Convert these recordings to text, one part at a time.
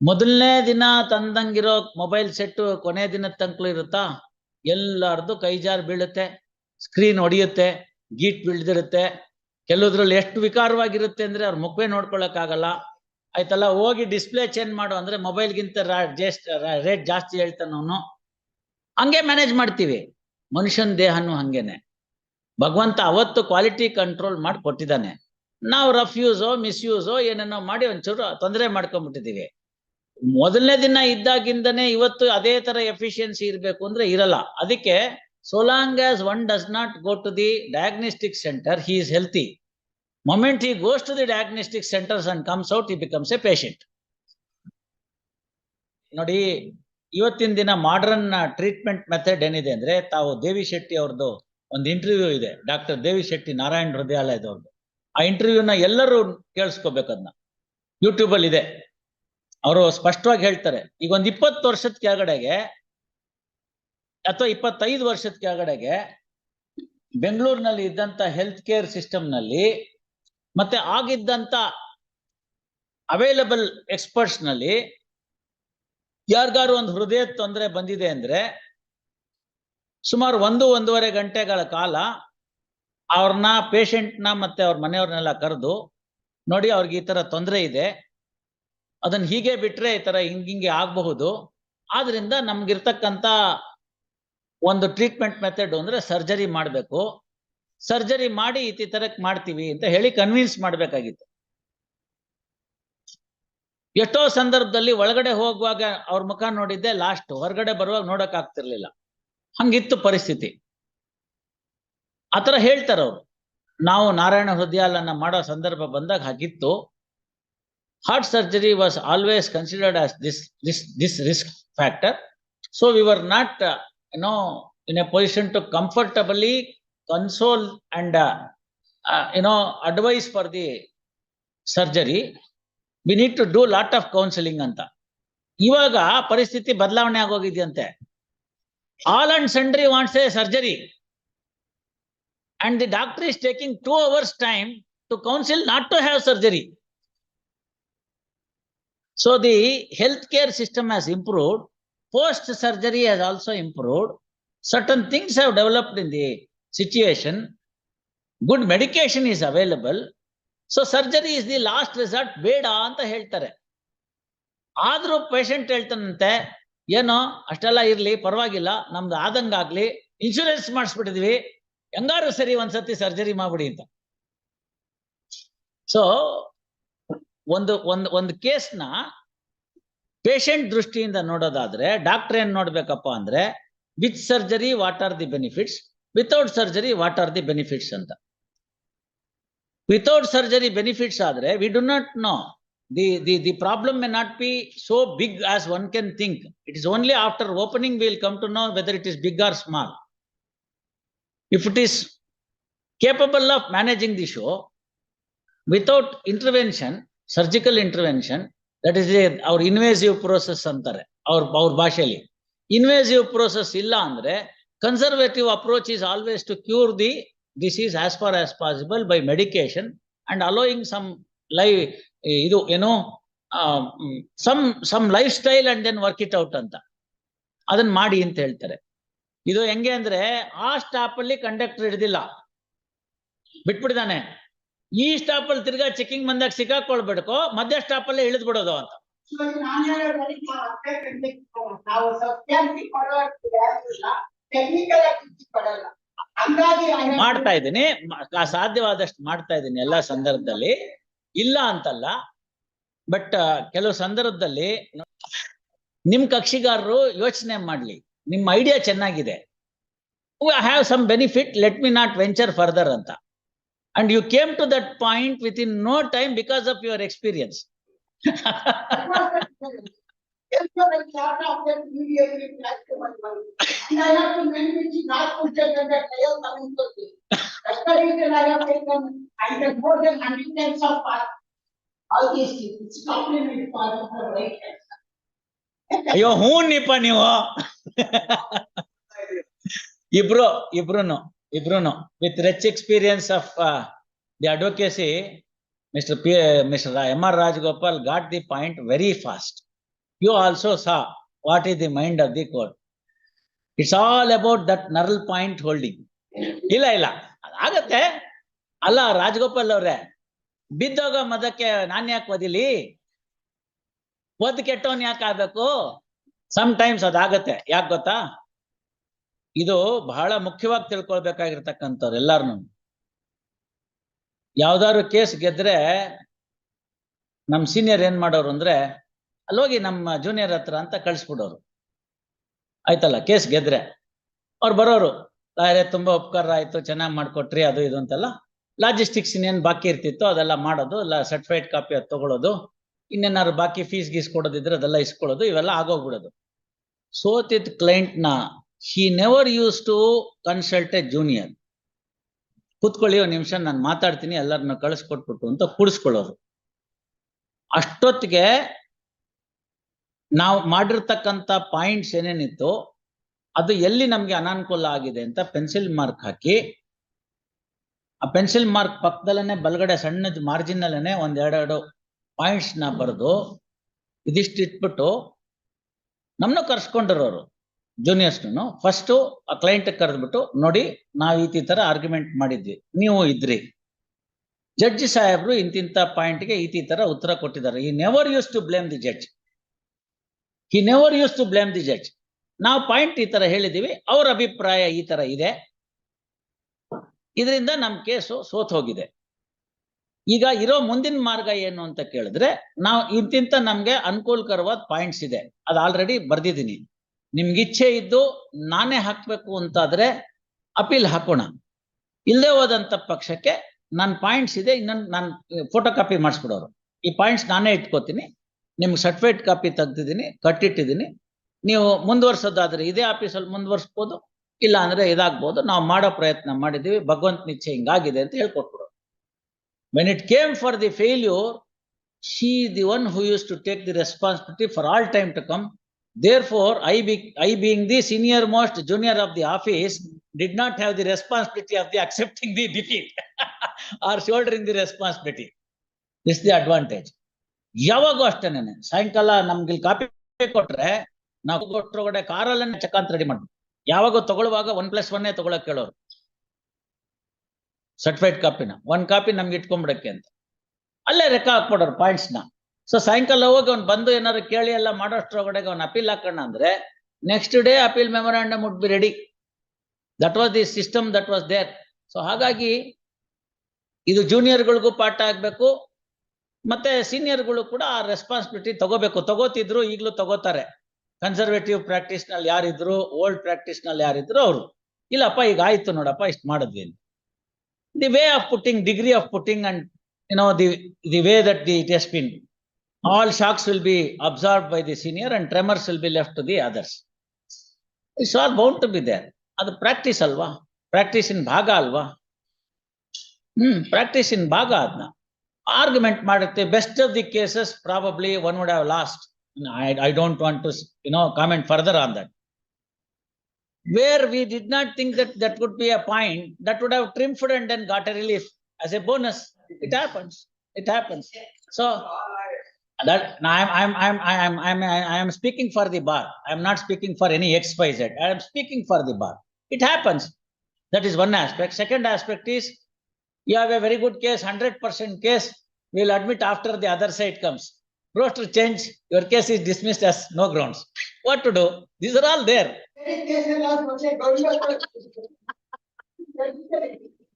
ಮೊದಲನೇ ದಿನ ತಂದಂಗಿರೋ mobile set ಕೊನೆ ದಿನದ ತನಕಲೂ ಇರುತ್ತಾ? ಎಲ್ಲಾರ್ದು ಕೈ ಜಾರ್ ಬೀಳುತ್ತೆ, ಸ್ಕ್ರೀನ್ ಹೊಡೆಯುತ್ತೆ ಗೀಟ್ ಬೀಳ್ದಿರುತ್ತೆ. ಕೆಲವುದ್ರಲ್ಲಿ ಎಷ್ಟು ವಿಕಾರವಾಗಿರುತ್ತೆ ಅಂದ್ರೆ ಅವ್ರ ಮುಖವೇ ನೋಡ್ಕೊಳಕ್ ಆಗಲ್ಲ ಆಯ್ತಲ್ಲ, ಹೋಗಿ ಡಿಸ್ಪ್ಲೇ ಚೇಂಜ್ ಮಾಡು ಅಂದ್ರೆ ಮೊಬೈಲ್ಗಿಂತ ರೇಟ್ ಜಾಸ್ತಿ ಹೇಳ್ತಾನವನು ಹಂಗೆ ಮ್ಯಾನೇಜ್ ಮಾಡ್ತೀವಿ. ಮನುಷ್ಯನ ದೇಹನೂ ಹಂಗೇನೆ. ಭಗವಂತ ಅವತ್ತು ಕ್ವಾಲಿಟಿ ಕಂಟ್ರೋಲ್ ಮಾಡಿ ಕೊಟ್ಟಿದ್ದಾನೆ ನಾವು ರಫ್ ಯೂಸೋ ಮಿಸ್ಯೂಸೋ, ಏನೇನೋ ಮಾಡಿ ಒಂಚೂರು ತೊಂದರೆ ಮಾಡ್ಕೊಂಡ್ಬಿಟ್ಟಿದೀವಿ ಮೊದಲನೇ ದಿನ ಇದ್ದಾಗಿಂದನೇ ಇವತ್ತು ಅದೇ ತರ ಎಫಿಷಿಯನ್ಸಿ ಇರಬೇಕು ಅಂದ್ರೆ ಇರಲ್ಲ. ಅದಕ್ಕೆ so long as one does not go to the the centre he is healthy. Moment he goes to the diagnostic centers and comes out, he becomes a patient. ನೋಡಿ, ಇವತ್ತಿನ ದಿನ ಮಾಡರ್ನ್ ಟ್ರೀಟ್ಮೆಂಟ್ ಮೆಥಡ್ ಏನಿದೆ ಅಂದ್ರೆ ತಾವು ದೇವಿ ಶೆಟ್ಟಿ ಅವ್ರದ್ದು ಒಂದು interview ಇದೆ doctor Devi Shetty Narayana ಹೃದಯಾಲಯದವ್ರದ್ದು. ಆ ಇಂಟರ್ವ್ಯೂನ ಎಲ್ಲರೂ ಕೇಳಿಸ್ಕೋಬೇಕು ಅದನ್ನ ಯೂಟ್ಯೂಬ್ ಅಲ್ಲಿ ಇದೆ. ಅವರು ಸ್ಪಷ್ಟವಾಗಿ ಹೇಳ್ತಾರೆ, ಈಗ ಒಂದು ಇಪ್ಪತ್ತು ವರ್ಷದ ಕೆಳಗಡೆಗೆ ಅಥವಾ ಇಪ್ಪತ್ತೈದು ವರ್ಷದ ಕೆಳಗಡೆಗೆ ಬೆಂಗಳೂರಿನಲ್ಲಿ ಇದ್ದಂತ ಹೆಲ್ತ್ ಕೇರ್ ಸಿಸ್ಟಮ್ನಲ್ಲಿ ಮತ್ತೆ ಆಗಿದ್ದಂತ ಅವೈಲಬಲ್ ಎಕ್ಸ್ಪರ್ಟ್ಸ್ನಲ್ಲಿ ಯಾರಿಗಾರು ಒಂದು ಹೃದಯ ತೊಂದರೆ ಬಂದಿದೆ ಅಂದ್ರೆ ಸುಮಾರು ಒಂದು, ಒಂದೂವರೆ ಗಂಟೆಗಳ ಕಾಲ ಅವ್ರನ್ನ ಪೇಷಂಟ್ನ ಮತ್ತೆ ಅವ್ರ ಮನೆಯವ್ರನ್ನೆಲ್ಲ ಕರೆದು ನೋಡಿ ಅವ್ರಿಗೆ ಈ ತರ ತೊಂದರೆ ಇದೆ. ಅದನ್ನ ಹೀಗೆ ಬಿಟ್ರೆ ಈ ತರ ಹಿಂಗಿಂಗೆ ಆಗಬಹುದು. ಆದ್ರಿಂದ ನಮ್ಗಿರ್ತಕ್ಕಂತ ಒಂದು ಟ್ರೀಟ್ಮೆಂಟ್ ಮೆಥಡ್ ಅಂದ್ರೆ ಸರ್ಜರಿ ಮಾಡಬೇಕು. ಸರ್ಜರಿ ಮಾಡಿ ಈ ತರಕ್ ಮಾಡ್ತೀವಿ ಅಂತ ಹೇಳಿ ಕನ್ವಿನ್ಸ್ ಮಾಡ್ಬೇಕಾಗಿತ್ತು. ಎಷ್ಟೋ ಸಂದರ್ಭದಲ್ಲಿ ಒಳಗಡೆ ಹೋಗುವಾಗ ಅವ್ರ ಮುಖ ನೋಡಿದ್ದೆ ಲಾಸ್ಟ್ ಹೊರಗಡೆ ಬರುವಾಗ ನೋಡಕ್ ಆಗ್ತಿರ್ಲಿಲ್ಲ. ಹಂಗಿತ್ತು ಪರಿಸ್ಥಿತಿ. ಆತರ ಹೇಳ್ತಾರ ಅವ್ರು ನಾವು ನಾರಾಯಣ ಹೃದಯಾಲನ ಮಾಡೋ ಸಂದರ್ಭ ಬಂದಾಗ ಹಾಗಿತ್ತು. heart surgery was always considered as this this this risk factor so we were not you know, in a position to comfortably console and, uh, uh, you know, advise for the surgery, we need to do lot of counseling ಅಂತ ಇವಾಗ ಪರಿಸ್ಥಿತಿ ಬದಲಾವಣೆ ಆಗೋಗಿದೆಯಂತೆ all and sundry wants a surgery and the doctor is taking two hours time to counsel not to have surgery So the health care system has improved post surgery has also improved. Certain things have developed in the situation. Good medication is available. So surgery is the last resort ಬೇಡ ಅಂತ ಹೇಳ್ತಾರೆ ಆದ್ರೂ patient ಹೇಳ್ತಾನಂತೆ ಏನೋ ಅಷ್ಟೆಲ್ಲ ಇರ್ಲಿ ಪರವಾಗಿಲ್ಲ ನಮ್ದು ಆದಂಗಾಗ್ಲಿ insurance ಮಾಡಿಸ್ಬಿಟ್ಟಿದ್ವಿ ಹೆಂಗಾರು ಸರಿ ಒಂದ್ಸತಿ ಸರ್ಜರಿ ಮಾಡ್ಬಿಡಿ ಅಂತ ಸೊ ಒಂದು ಒಂದು ಒಂದು ಕೇಸ್ನ ಪೇಷಂಟ್ ದೃಷ್ಟಿಯಿಂದ ನೋಡೋದಾದ್ರೆ ಡಾಕ್ಟರ್ ಏನ್ ನೋಡ್ಬೇಕಪ್ಪ ಅಂದ್ರೆ with surgery, what are the benefits? Without surgery, what are the benefits ಅಂತ. ವಿತೌಟ್ ಸರ್ಜರಿ ಬೆನಿಫಿಟ್ಸ್ ಆದ್ರೆ we do not know. The the the problem may not be so big as one can think. It is only after opening will come to know whether it is big or small. If it is capable of managing the show without intervention surgical intervention that is ಅವ್ರ invasive process ಅಂತಾರೆ, ಅವ್ರ ಅವ್ರ ಭಾಷೆಯಲ್ಲಿ. Invasive process ಇಲ್ಲ ಅಂದ್ರೆ conservative approach is always to cure the disease as far as possible by medication and allowing some lie ಇದು ಏನು some some lifestyle and then work it out ಅಂತ. ಅದನ್ನ ಮಾಡಿ ಅಂತ ಹೇಳ್ತಾರೆ. ಇದು ಹೆಂಗೆ ಅಂದ್ರೆ ಆ ಸ್ಟಾಪ್ ಅಲ್ಲಿ ಕಂಡಕ್ಟರ್ ಹಿಡಿದಿಲ್ಲ. ಬಿಟ್ಬಿಡಿದಾನೆ ಈ ಸ್ಟಾಪ್ ಅಲ್ಲಿ ತಿರ್ಗಾ ಚೆಕಿಂಗ್ ಬಂದಾಗ ಸಿಕ್ಕಾಕೊಳ್ಬೇಡ್ಕೋ ಮಧ್ಯ ಸ್ಟಾಪ್ ಅಲ್ಲೇ ಇಳಿದ್ ಬಿಡೋದು ಅಂತ ಮಾಡ್ತಾ ಇದ್ದೀನಿ. ಸಾಧ್ಯವಾದಷ್ಟು ಮಾಡ್ತಾ ಇದ್ದೀನಿ ಎಲ್ಲಾ ಸಂದರ್ಭದಲ್ಲಿ. ಇಲ್ಲ ಅಂತಲ್ಲ. ಬಟ್ ಕೆಲವು ಸಂದರ್ಭದಲ್ಲಿ ನಿಮ್ ಕಕ್ಷಿಗಾರರು ಯೋಚನೆ ಮಾಡ್ಲಿ. ನಿಮ್ ಐಡಿಯಾ ಚೆನ್ನಾಗಿದೆ. Have some benefit let me not venture further ಅಂತ. And I have to manage it not to get under trial coming to me. That's the reason I have taken, I have more than hundred times of part. All these things, it's completely part of the right. answer. ಅಯ್ಯೋ ಹ್ಞೂ ನಿಪ್ಪ ನೀವು ಇಬ್ರು ಇಬ್ರುನು ಇಬ್ರುನು with rich experience of the advocacy mister P mister M R Rajagopal got the point very fast you also saw what is the mind of the court it's all about that neural point holding ಇಲ್ಲ ಇಲ್ಲ. ಅದಾಗತ್ತೆ. ಅಲ್ಲ ರಾಜಗೋಪಾಲ್ ಅವ್ರೆ, ಬಿದ್ದೋಗ ಮದಕ್ಕೆ ನಾನ್ ಯಾಕೆ ಒದಿಲಿ ಒದ್ ಕೆಟ್ಟವನ್ ಯಾಕೆ ಆಗ್ಬೇಕು? Sometimes ಅದಾಗತ್ತೆ. ಯಾಕೆ ಗೊತ್ತಾ? ಇದು ಬಹಳ ಮುಖ್ಯವಾಗಿ ತಿಳ್ಕೊಳ್ಬೇಕಾಗಿರ್ತಕ್ಕಂಥವ್ರು ಎಲ್ಲಾರ್ನು ಯಾವ್ದಾದ್ರು ಕೇಸ್ ಗೆದ್ರೆ ನಮ್ ಸೀನಿಯರ್ ಏನ್ ಮಾಡೋರು ಅಂದ್ರೆ, ಅಲ್ಲೋಗಿ ನಮ್ಮ ಜೂನಿಯರ್ ಹತ್ರ ಅಂತ ಕಳ್ಸ್ಬಿಡೋರು. ಆಯ್ತಲ್ಲ, ಕೇಸ್ ಗೆದ್ರೆ. ಅವ್ರು ಬರೋರು ಲಾಯರೇ ತುಂಬಾ ಉಪಕಾರ ಆಯ್ತು, ಚೆನ್ನಾಗಿ ಮಾಡ್ಕೊಟ್ರಿ, ಅದು ಇದು ಅಂತೆಲ್ಲ. ಲಾಜಿಸ್ಟಿಕ್ಸ್ ಇನ್ನೇನ್ ಬಾಕಿ ಇರ್ತಿತ್ತು ಅದೆಲ್ಲ ಮಾಡೋದು ಎಲ್ಲ ಸರ್ಟಿಫೈಡ್ ಕಾಪಿ ಅದು ತಗೊಳ್ಳೋದು ಇನ್ನೇನಾದ್ರು ಬಾಕಿ ಫೀಸ್ ಗೀಸ್ ಕೊಡೋದಿದ್ರೆ ಅದೆಲ್ಲ ಇಸ್ಕೊಳ್ಳೋದು, ಇವೆಲ್ಲ ಆಗೋಗ್ಬಿಡೋದು. ಸೋತಿದ್ client he never use to consult a junior ಕೂತ್ಕೊಳ್ಳಿ ಒಂದ್ ನಿಮಿಷ, ನಾನು ಮಾತಾಡ್ತೀನಿ ಎಲ್ಲರನ್ನ ಕಳಿಸ್ಕೊಟ್ಬಿಟ್ಟು ಅಂತ ಕೂಡಿಸ್ಕೊಳ್ಳೋರು ಅಷ್ಟೊತ್ತಿಗೆ ನಾವು ಮಾಡಿರ್ತಕ್ಕಂಥ ಪಾಯಿಂಟ್ಸ್ ಏನೇನಿತ್ತು, ಅದು ಎಲ್ಲಿ ನಮ್ಗೆ ಅನಾನುಕೂಲ ಆಗಿದೆ ಅಂತ ಪೆನ್ಸಿಲ್ ಮಾರ್ಕ್ ಹಾಕಿ, ಆ ಪೆನ್ಸಿಲ್ ಮಾರ್ಕ್ ಪಕ್ಕದಲ್ಲೇ ಬಲಗಡೆ ಸಣ್ಣದ ಮಾರ್ಜಿನ್ ಅಲ್ಲೇನೆ ಒಂದ್ ಎರಡೆರಡು ಪಾಯಿಂಟ್ಸ್ನ ಬರೆದು, ಇದಿಷ್ಟು ಇಟ್ಬಿಟ್ಟು ನಮ್ಮನ್ನು ಕರ್ಸ್ಕೊಂಡಿರೋರು. ಜೂನಿಯರ್ಸ್ನು ಫಸ್ಟ್ ಆ ಕ್ಲೈಂಟ್ ಕರೆದ್ಬಿಟ್ಟು ನೋಡಿ ನಾವು ಈ ತರ ಆರ್ಗ್ಯುಮೆಂಟ್ ಮಾಡಿದ್ವಿ, ನೀವು ಇದ್ರಿ. ಜಡ್ಜ್ ಸಾಹೇಬ್ರು ಇಂತಿಂತ ಪಾಯಿಂಟ್ಗೆ ಈ ತರ ಉತ್ತರ ಕೊಟ್ಟಿದ್ದಾರೆ. ಈ never use to blame the judge he never use to blame the judge ನಾವು ಪಾಯಿಂಟ್ ಈ ತರ ಹೇಳಿದೀವಿ ಅವ್ರ ಅಭಿಪ್ರಾಯ ಈ ತರ ಇದೆ. ಇದರಿಂದ ನಮ್ ಕೇಸು ಸೋತ್ ಹೋಗಿದೆ. ಈಗ ಇರೋ ಮುಂದಿನ ಮಾರ್ಗ ಏನು ಅಂತ ಕೇಳಿದ್ರೆ, ನಾವು ಇಂತಿಂತ ನಮ್ಗೆ ಅನುಕೂಲಕರವಾದ ಪಾಯಿಂಟ್ಸ್ ಇದೆ. ಅದು ಆಲ್ರೆಡಿ ಬರ್ದಿದ್ದೀನಿ. ನಿಮ್ಗೆ ಇಚ್ಛೆ ಇದ್ದು ನಾನೇ ಹಾಕ್ಬೇಕು ಅಂತಾದ್ರೆ ಅಪೀಲ್ ಹಾಕೋಣ. ಇಲ್ಲದೆ ಹೋದಂತ ಪಕ್ಷಕ್ಕೆ ನನ್ನ ಪಾಯಿಂಟ್ಸ್ ಇದೆ, ಇನ್ನೊಂದು ನಾನು ಫೋಟೋ ಕಾಪಿ ಮಾಡಿಸ್ಬಿಡೋರು. ಈ ಪಾಯಿಂಟ್ಸ್ ನಾನೇ ಇಟ್ಕೋತೀನಿ, ನಿಮ್ಗೆ ಸರ್ಟಿಫಿಕೇಟ್ ಕಾಪಿ ತೆಗ್ದಿದ್ದೀನಿ, ಕಟ್ಟಿಟ್ಟಿದ್ದೀನಿ. ನೀವು ಮುಂದುವರ್ಸೋದಾದ್ರೆ ಇದೇ ಆಫೀಸಲ್ಲಿ ಮುಂದುವರ್ಸ್ಬೋದು ಇಲ್ಲ ಅಂದ್ರೆ ಇದಾಗ್ಬೋದು. ನಾವು ಮಾಡೋ ಪ್ರಯತ್ನ ಮಾಡಿದ್ದೀವಿ ಭಗವಂತ ಇಚ್ಛೆ ಹಿಂಗಾಗಿದೆ ಅಂತ ಹೇಳ್ಕೊಟ್ಬಿಡೋರು. When it came for the failure she the one who use to take the responsibility for all time to come Therefore, I be, I being the senior most junior of the office did not have the responsibility of the accepting the defeat or shouldering the responsibility. This is the advantage. ಯಾವಾಗೂ ಅಷ್ಟೇನೆ ಸಾಯಂಕಾಲ ನಮ್ಗೆ copy ಕೊಟ್ರೆ ನಾವು ಕೊಟ್ಟೊಳಗಡೆ ಕಾರಲ್ಲೇ check ಅಂತ ready ಮಾಡ್ಬೇಕು ಯಾವಾಗ ತಗೊಳ್ಳುವಾಗ ಒನ್ ಪ್ಲಸ್ ಒನ್ನೇ ತಗೊಳಕ್ ಕೇಳೋರು ಸರ್ಟಿಫೈಡ್ ಕಾಪಿನ ಒನ್ ಕಾಪಿ ನಮ್ಗೆ ಇಟ್ಕೊಂಡ್ಬಿಡಕ್ಕೆ ಅಂತ ಅಲ್ಲೇ ರೆಕ್ಕ ಹಾಕ್ಬಿಡೋರು ಪಾಯಿಂಟ್ಸ್ನ ಸೊ ಸಾಯಂಕಾಲ ಹೋಗಿ ಅವ್ನು ಬಂದು ಏನಾದ್ರು ಕೇಳಿ ಎಲ್ಲ ಮಾಡೋಷ್ಟ್ರೊಳಗಡೆ ಅವ್ನು ಅಪೀಲ್ ಹಾಕೋಣ ಅಂದ್ರೆ next day appeal memorandum would be ready that was the system that was there so ಹಾಗಾಗಿ ಇದು ಜೂನಿಯರ್ಗಳಿಗೂ ಪಾಠ ಆಗ್ಬೇಕು, ಮತ್ತೆ ಸೀನಿಯರ್ಗಳು ಕೂಡ ಆ ರೆಸ್ಪಾನ್ಸಿಬಿಲಿಟಿ ತಗೋಬೇಕು. ತಗೋತಿದ್ರು, ಈಗಲೂ ತಗೋತಾರೆ. ಕನ್ಸರ್ವೇಟಿವ್ ಪ್ರಾಕ್ಟೀಸ್ನಲ್ಲಿ ಯಾರಿದ್ರು ಓಲ್ಡ್ ಪ್ರಾಕ್ಟೀಸ್ನಲ್ಲಿ ಯಾರಿದ್ರು ಅವರು. ಇಲ್ಲಪ್ಪ, ಈಗ ಆಯ್ತು ನೋಡಪ್ಪ, ಇಷ್ಟು ಮಾಡಿದ್ವಿ the way of putting degree of putting and you know the the way that the it is been all shocks will be absorbed by the senior and tremors will be left to the others. It's all bound to be there. ಅದು practice ಅಲ್ವಾ practice ಇನ್ ಭಾಗ ಅಲ್ವಾ ಹ್ಮ್ practice ಇನ್ ಭಾಗ ಅದನ್ನ argument ಮಾಡುತ್ತೆ best of the cases probably one would have lost I I don't want to you know comment further on that where we did not think that that would be a point that would have triumphed and then got a relief as a bonus it happens it happens so that I'm I'm I'm I'm I'm I am speaking for the bar. I'm not speaking for any XYZ. I am speaking for the bar. It happens. That is one aspect. Second aspect is you have a very good case, hundred percent case. We'll admit after the other side comes. Roster change, your case is dismissed as no grounds. What to do? These are all there.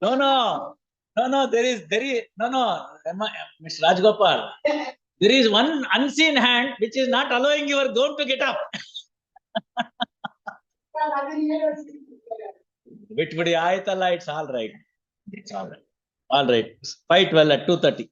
No, no, no, no. There is there is no no. Mr. Rajgopal There is one unseen hand which is not allowing your gown to get up. ಬಿಟ್ಬಿಡಿ ಆಯ್ತಲ್ಲ it's all right it's all right all right fight well at two thirty